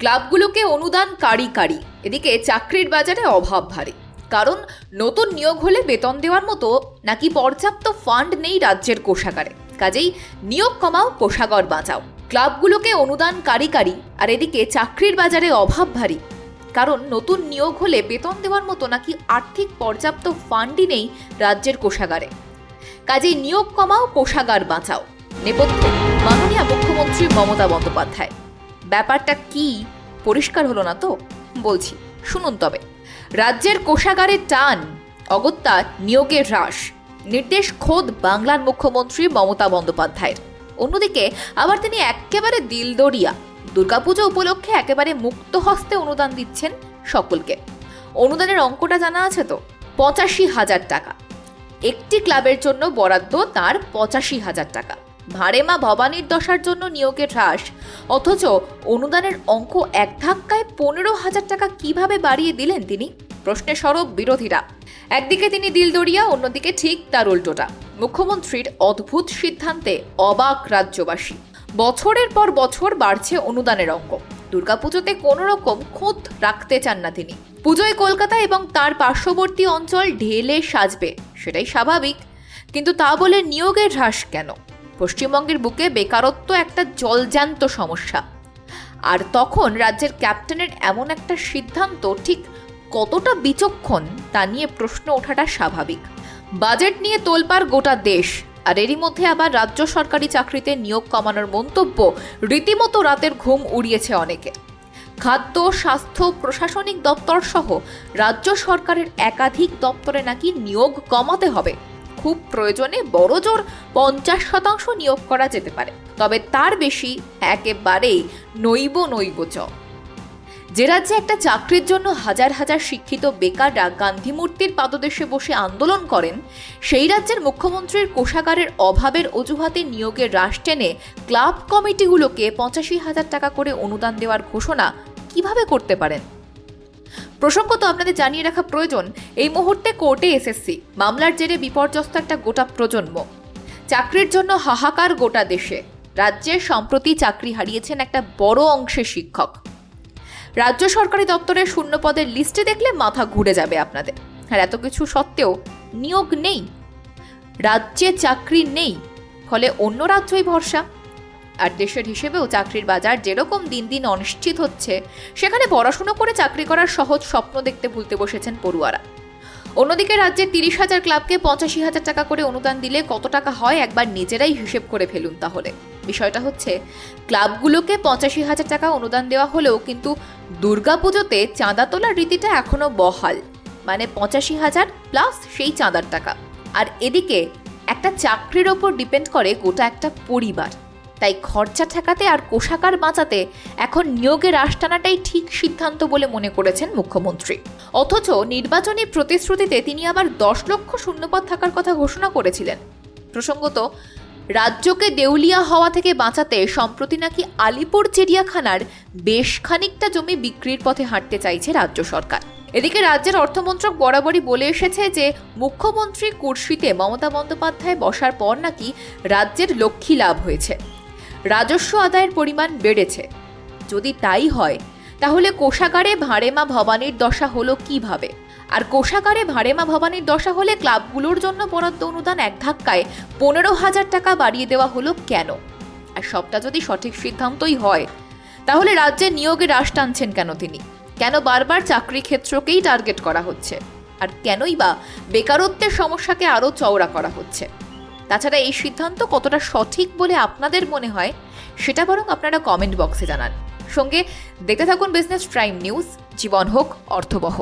ক্লাবগুলোকে অনুদান কারি কারি। এদিকে চাকরির বাজারে অভাব ভারী। কারণ নতুন নিয়োগ হলে বেতন দেওয়ার মতো নাকি পর্যাপ্ত ফান্ড নেই রাজ্যের কোষাগারে। কাজেই নিয়োগ কমাও, কোষাগর বাঁচাও। ক্লাবগুলোকে অনুদান কারি কারি, আর এদিকে চাকরির বাজারে অভাব ভারী। কারণ নতুন নিয়োগ হলে বেতন দেওয়ার মতো নাকি আর্থিক পর্যাপ্ত ফান্ডই নেই রাজ্যের কোষাগারে। কাজেই নিয়োগ কমাও, কোষাগার বাঁচাও। নেপথ্যে, মাননীয় মুখ্যমন্ত্রী মমতা বন্দ্যোপাধ্যায়। ব্যাপারটা কি? পরিষ্কার হলো না তো? বলছি, শুনুন তবে। রাজ্যের কোষাগারের টান, অগত্যা নিয়োগের হ্রাস। নির্দেশ খোদ বাংলার মুখ্যমন্ত্রী মমতা বন্দ্যোপাধ্যায়ের। অন্যদিকে, আবার তিনি একেবারে দিলদরিয়া, দুর্গাপুজো উপলক্ষে একেবারে মুক্ত হস্তে অনুদান দিচ্ছেন সকলকে। অনুদানের অঙ্কটা জানা আছে তো? পঁচাশি হাজার টাকা। একটি ক্লাবের জন্য বরাদ্দ তার পঁচাশি হাজার টাকা। ভাড়েমা ভবানীর দশার জন্য নিয়োগের হ্রাস অথচ অনুদানের অঙ্ক এক ধাক্কায় পনেরো হাজার টাকা কীভাবে বাড়িয়ে দিলেন তিনি? প্রশ্নে সরব বিরোধীরা। একদিকে তিনি দিলদরিয়া, অন্যদিকে ঠিক তার উল্টোটা। মুখ্যমন্ত্রীর অদ্ভুত সিদ্ধান্তে অবাক রাজ্যবাসী। বছরের পর বছর বাড়ছে অনুদানের অঙ্ক। দুর্গাপুজোতে কোনো রকম খুঁত রাখতে চান না তিনি। পুজোয় কলকাতা এবং তার পার্শ্ববর্তী অঞ্চল ঢেলে সাজবে, সেটাই স্বাভাবিক। কিন্তু তা বলে নিয়োগের হ্রাস কেন? পশ্চিমবঙ্গের বুকে বেকারত্ব একটা জলজান্ত সমস্যা। আর তখন রাজ্যের ক্যাপ্টেনের এমন একটা সিদ্ধান্ত ঠিক কতটা বিচক্ষণ তা নিয়ে প্রশ্ন ওঠাটা স্বাভাবিক। বাজেট নিয়ে তোলপার গোটা দেশ, আর এরই মধ্যে আবার রাজ্য সরকারি চাকরিতে নিয়োগ কমানোর মন্তব্য রীতিমতো রাতের ঘুম উড়িয়েছে অনেকে। খাদ্য, স্বাস্থ্য, প্রশাসনিক দপ্তর সহ রাজ্য সরকারের একাধিক দপ্তরে নাকি নিয়োগ কমাতে হবে খুব প্রয়োজনে বড়জোর পঞ্চাশ শতাংশ নিয়োগ করা যেতে পারে। তবে তার বেশি একেবারেই নৈব নৈব চ। যে রাজ্যে একটা চাকরির জন্য হাজার হাজার শিক্ষিত বেকাররা গান্ধী মূর্তির পাদদেশে বসে আন্দোলন করেন, সেই রাজ্যের মুখ্যমন্ত্রীর কোষাগারের অভাবের অজুহাতে নিয়োগের হ্রাস টেনে ক্লাব কমিটিগুলোকে পঁচাশি হাজার টাকা করে অনুদান দেওয়ার ঘোষণা কীভাবে করতে পারেন? প্রসঙ্গত আপনাদের জানিয়ে রাখা প্রয়োজন, এই মুহূর্তে কোর্টে এসএসসি, মামলার জেরে বিপর্যস্ত একটা গোটা প্রজন্ম। চাকরির জন্য হাহাকার গোটা দেশে। রাজ্যে সম্প্রতি চাকরি হারিয়েছেন একটা বড় অংশের শিক্ষক। রাজ্য সরকারি দপ্তরের শূন্য পদের লিস্টে দেখলে মাথা ঘুরে যাবে আপনাদের। আর এত কিছু সত্ত্বেও নিয়োগ নেই। রাজ্যে চাকরি নেই, ফলে অন্য রাজ্যই ভরসা। আর দেশের হিসেবেও চাকরির বাজার যেরকম দিন দিন অনিশ্চিত হচ্ছে, সেখানে পড়াশুনো করে চাকরি করার সহজ স্বপ্ন দেখতে ভুলতে বসেছেন পড়ুয়ারা। অন্যদিকে রাজ্যের তিরিশ হাজার ক্লাবকে পঁচাশি হাজার টাকা করে অনুদান দিলে কত টাকা হয় একবার নিজেরাই হিসেব করে ফেলুন তাহলে। বিষয়টা হচ্ছে, ক্লাবগুলোকে পঁচাশি হাজার টাকা অনুদান দেওয়া হলেও কিন্তু দুর্গাপুজোতে চাঁদা তোলার রীতিটা এখনও বহাল। মানে পঁচাশি হাজার প্লাস সেই চাঁদার টাকা। আর এদিকে একটা চাকরির ওপর ডিপেন্ড করে গোটা একটা পরিবার। তাই খরচা ঠেকাতে আর কোষাগার বাঁচাতে এখন নিয়োগের আস্টানাটাই ঠিক সিদ্ধান্ত বলে মনে করেছেন মুখ্যমন্ত্রী। অথচ নির্বাচনী প্রতিশ্রুতিতে তিনি আবার দশ লক্ষ শূন্যপদ থাকার কথা ঘোষণা করেছিলেন। প্রসঙ্গত, রাজ্যকে দেউলিয়া হওয়া থেকে বাঁচাতে সম্প্রতি নাকি আলিপুর চিড়িয়াখানার বেশ খানিকটা জমি বিক্রির পথে হাঁটতে চাইছে রাজ্য সরকার। এদিকে রাজ্যের অর্থমন্ত্রক বরাবরই বলে এসেছে যে মুখ্যমন্ত্রী কুর্সিতে মমতা বন্দ্যোপাধ্যায় বসার পর নাকি রাজ্যের লক্ষ্মী লাভ হয়েছে। রাজস্ব আদায়ের পরিমাণ বেড়েছে। যদি তাই হয়, তাহলে কোষাগারে ভাড়েমা ভবানীর দশা হলো কীভাবে? আর কোষাগারে ভাড়েমা ভবানীর দশা হলে ক্লাবগুলোর জন্য বরাদ্দ অনুদান এক ধাক্কায় পনেরো হাজার টাকা বাড়িয়ে দেওয়া হলো কেন? আর সবটা যদি সঠিক সিদ্ধান্তই হয়, তাহলে রাজ্যে নিয়োগে হ্রাস টানছেন কেন তিনি? কেন বারবার চাকরি ক্ষেত্রকেই টার্গেট করা হচ্ছে? আর কেনই বা বেকারত্বের সমস্যাকে আরও চওড়া করা হচ্ছে? তাছাড়া এই সিদ্ধান্ত কতটা সঠিক বলে আপনাদের মনে হয়, সেটা বরং আপনারা কমেন্ট বক্সে জানান। সঙ্গে দেখতে থাকুন বিজনেস প্রাইম নিউজ জীবন হোক, অর্থবহ।